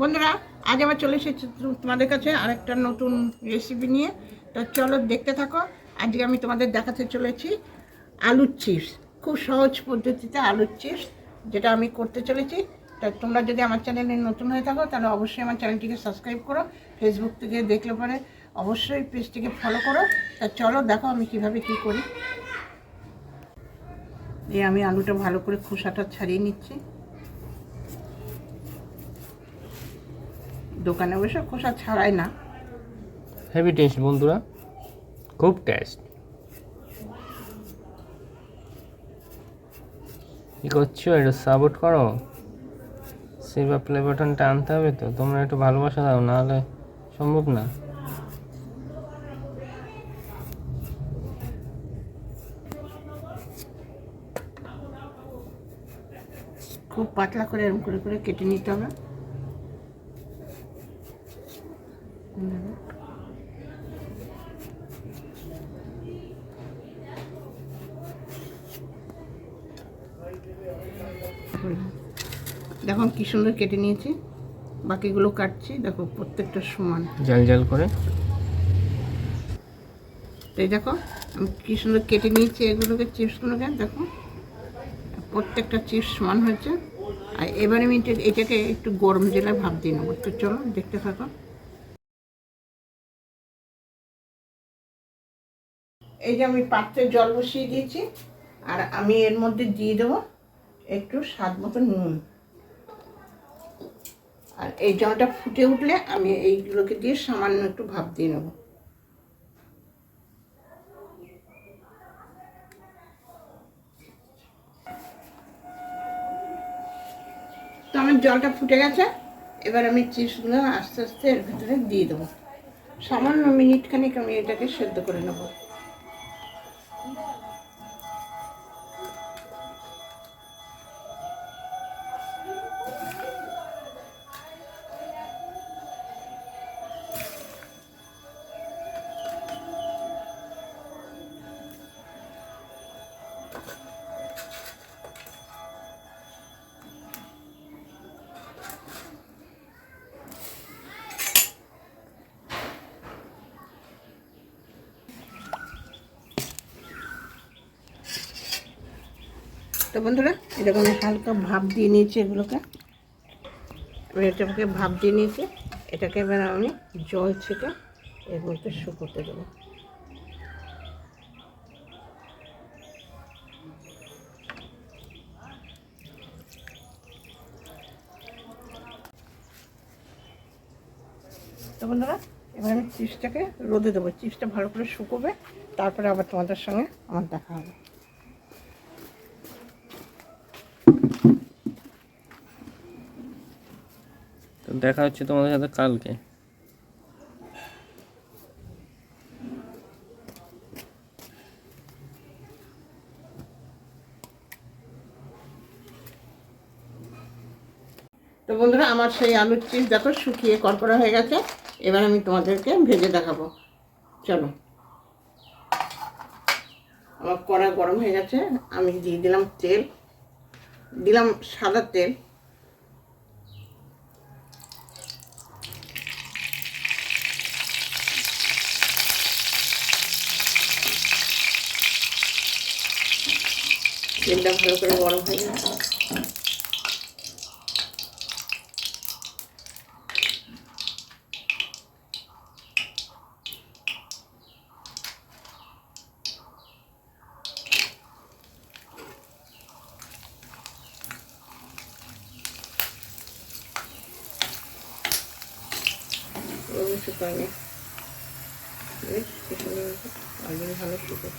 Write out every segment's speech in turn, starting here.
বন্ধুরা, আজ আবার চলে এসেছি তোমাদের কাছে আরেকটা নতুন রেসিপি নিয়ে। তো চলো দেখতে থাকো। আজকে আমি তোমাদের দেখাতে চলেছি আলুর চিপস। খুব সহজ পদ্ধতিতে আলুর চিপস, যেটা আমি করতে চলেছি। তা তোমরা যদি আমার চ্যানেলে নতুন হয়ে থাকো, তাহলে অবশ্যই আমার চ্যানেলটিকে সাবস্ক্রাইব করো ফেসবুক থেকে দেখলে পরে অবশ্যই পেজটিকে ফলো করো। তা চলো দেখো আমি কীভাবে কি করি। এই আমি আলুটা ভালো করে খোসাটা ছাড়িয়ে নিচ্ছি। দোকানে বসে খোসা ছাড়াই না। হেভি টেস্ট বন্ধুরা। খুব টেস্ট কি করছ? একটু সাপোর্ট করো। সেভ প্লে বাটনটা আনতে হবে তো। তোমরা একটু ভালোবাসা দাও নাহলে সম্ভব না। খুব পাতলা করে এরকম করে করে কেটে নিতে হবে। দেখো কি সুন্দর কেটে নিয়েছি। বাকিগুলো কাটছি দেখো প্রত্যেকটা সমান। জাল জাল করে। এই দেখো আমি কি সুন্দর কেটে নিয়েছি এগুলোকে চিপসগুলোকে দেখো। প্রত্যেকটা চিপস সমান হয়েছে। আর এবারে আমি এটাকে একটু গরম জেলায় ভাব দিয়ে নেব। তো চলো দেখতে থাকো। এই যে আমি পাত্রে জল বসিয়ে দিয়েছি, আর আমি এর মধ্যে দিয়ে দেবো একটু স্বাদ মতো নুন। আর এই জলটা ফুটে উঠলে আমি এইগুলোকে দিয়ে সামান্য একটু ভাপ দিয়ে নেব। তো আমার জলটা ফুটে গেছে, এবার আমি চিপসগুলো আস্তে আস্তে এর ভিতরে দিয়ে দেবো। সামান্য মিনিট খানিক আমি এটাকে সেদ্ধ করে নেব। তো বন্ধুরা এরকম হালকা ভাপ দিয়ে নিয়েছি এগুলোকে। এটাকে ভাপ দিয়ে নিয়েছি। এটাকে এবার আমি জল ছেঁকে এর মধ্যে শুকোতে দেবো। তো বন্ধুরা, এবার আমি চিপসটাকে রোদে দেবো। চিপসটা ভালো করে শুকোবে, তারপরে আবার তোমাদের সঙ্গে আমার দেখা হবে। তো দেখা হচ্ছে তোমাদের সাথে কালকে। তো বন্ধুরা, আমার সেই আলুর চিপস দেখো, শুকিয়ে কড়কড়া হয়ে গেছে। এবার আমি তোমাদেরকে ভেজে দেখাবো। চলো। আমার কড়া গরম হয়ে গেছে। আমি দিয়ে দিলাম তেল। দিলাম সাদা তেল। তেলটা ভালো করে গরম হয়ে রবি শুকায়নি। শুকিয়ে ভালো শুকে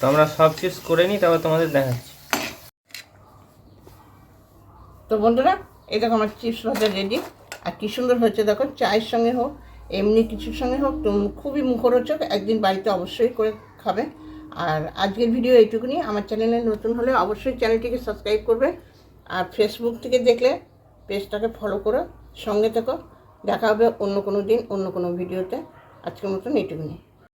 তো আমরা সব চিপস করে নিই, তারপর তোমাদের দেখাচ্ছি। তো বন্ধুরা, এই দেখো আমার চিপস ভাজা রেডি। আর কি সুন্দর হয়েছে দেখো, চায়ের সঙ্গে হোক, এমনি কিছুর সঙ্গে হোক খুবই মুখরোচক, একদিন বাড়িতে অবশ্যই করে খাবে। আর আজকের ভিডিও এইটুকুনি। আমার চ্যানেলে নতুন হলে অবশ্যই চ্যানেলটিকে সাবস্ক্রাইব করবে। আর ফেসবুক থেকে দেখলে পেজটাকে ফলো করো, সঙ্গে থেকো। দেখা হবে অন্য কোনো দিন, অন্য কোনো ভিডিওতে। আজকের মতন এইটুকুনি।